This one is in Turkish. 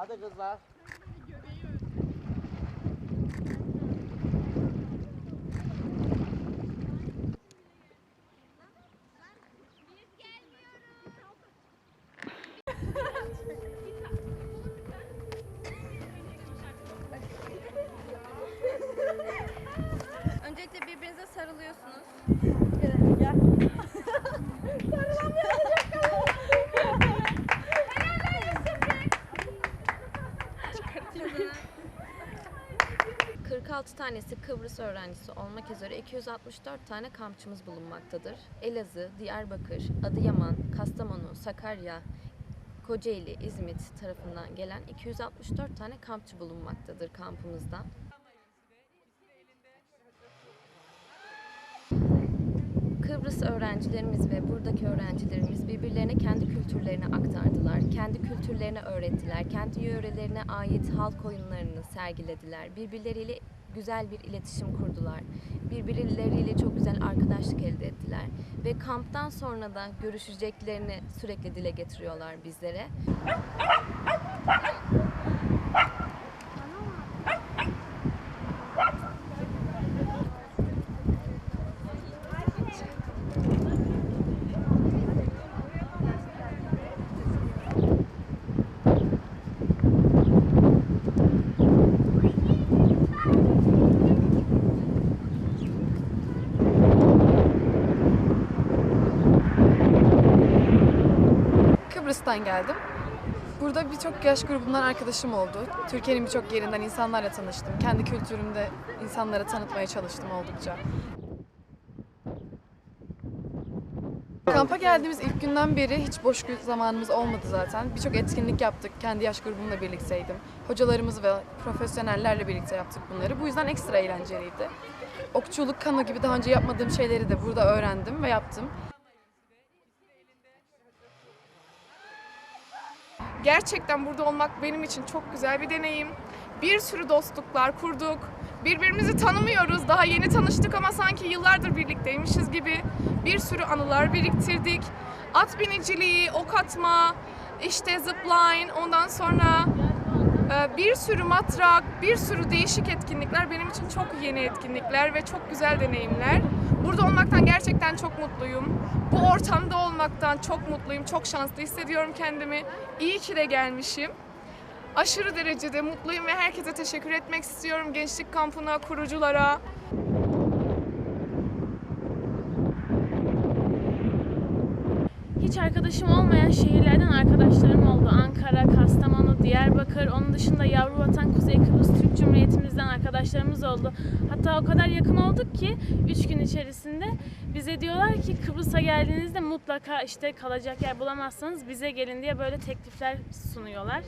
Hadi kızlar. Tanesi Kıbrıs öğrencisi olmak üzere 264 tane kampçımız bulunmaktadır. Elazığ, Diyarbakır, Adıyaman, Kastamonu, Sakarya, Kocaeli, İzmit tarafından gelen 264 tane kampçı bulunmaktadır kampımızda. Kıbrıs öğrencilerimiz ve buradaki öğrencilerimiz birbirlerine kendi kültürlerini aktardılar. Kendi kültürlerini öğrettiler. Kendi yörelerine ait halk oyunlarını sergilediler. Birbirleriyle güzel bir iletişim kurdular. Birbirleriyle çok güzel arkadaşlık elde ettiler. Ve kamptan sonra da görüşeceklerini sürekli dile getiriyorlar bizlere. Kıbrıs'tan geldim. Burada birçok yaş grubundan arkadaşım oldu. Türkiye'nin birçok yerinden insanlarla tanıştım. Kendi kültürümde insanlara tanıtmaya çalıştım oldukça. Kampa geldiğimiz ilk günden beri hiç boş zamanımız olmadı zaten. Birçok etkinlik yaptık. Kendi yaş grubumla birlikteydim. Hocalarımız ve profesyonellerle birlikte yaptık bunları. Bu yüzden ekstra eğlenceliydi. Okçuluk, kano gibi daha önce yapmadığım şeyleri de burada öğrendim ve yaptım. Gerçekten burada olmak benim için çok güzel bir deneyim. Bir sürü dostluklar kurduk. Birbirimizi tanımıyoruz. Daha yeni tanıştık ama sanki yıllardır birlikteymişiz gibi bir sürü anılar biriktirdik. At biniciliği, ok atma, işte zipline, ondan sonra bir sürü matrak, bir sürü değişik etkinlikler benim için çok yeni etkinlikler ve çok güzel deneyimler. Burada olmaktan gerçekten çok mutluyum. Bu ortamda olmaktan çok mutluyum, çok şanslı hissediyorum kendimi. İyi ki de gelmişim. Aşırı derecede mutluyum ve herkese teşekkür etmek istiyorum. Gençlik kampına, kuruculara. Hiç arkadaşım olmayan şehirlerden arkadaşlarım oldu. Ankara, Kastamonu, Diyarbakır, onun dışında Yavru Vatan Kuzey Kıbrıs Türk Cumhuriyetimizden arkadaşlarımız oldu. Hatta o kadar yakın olduk ki 3 gün içerisinde bize diyorlar ki Kıbrıs'a geldiğinizde mutlaka işte kalacak yer bulamazsanız bize gelin diye böyle teklifler sunuyorlar.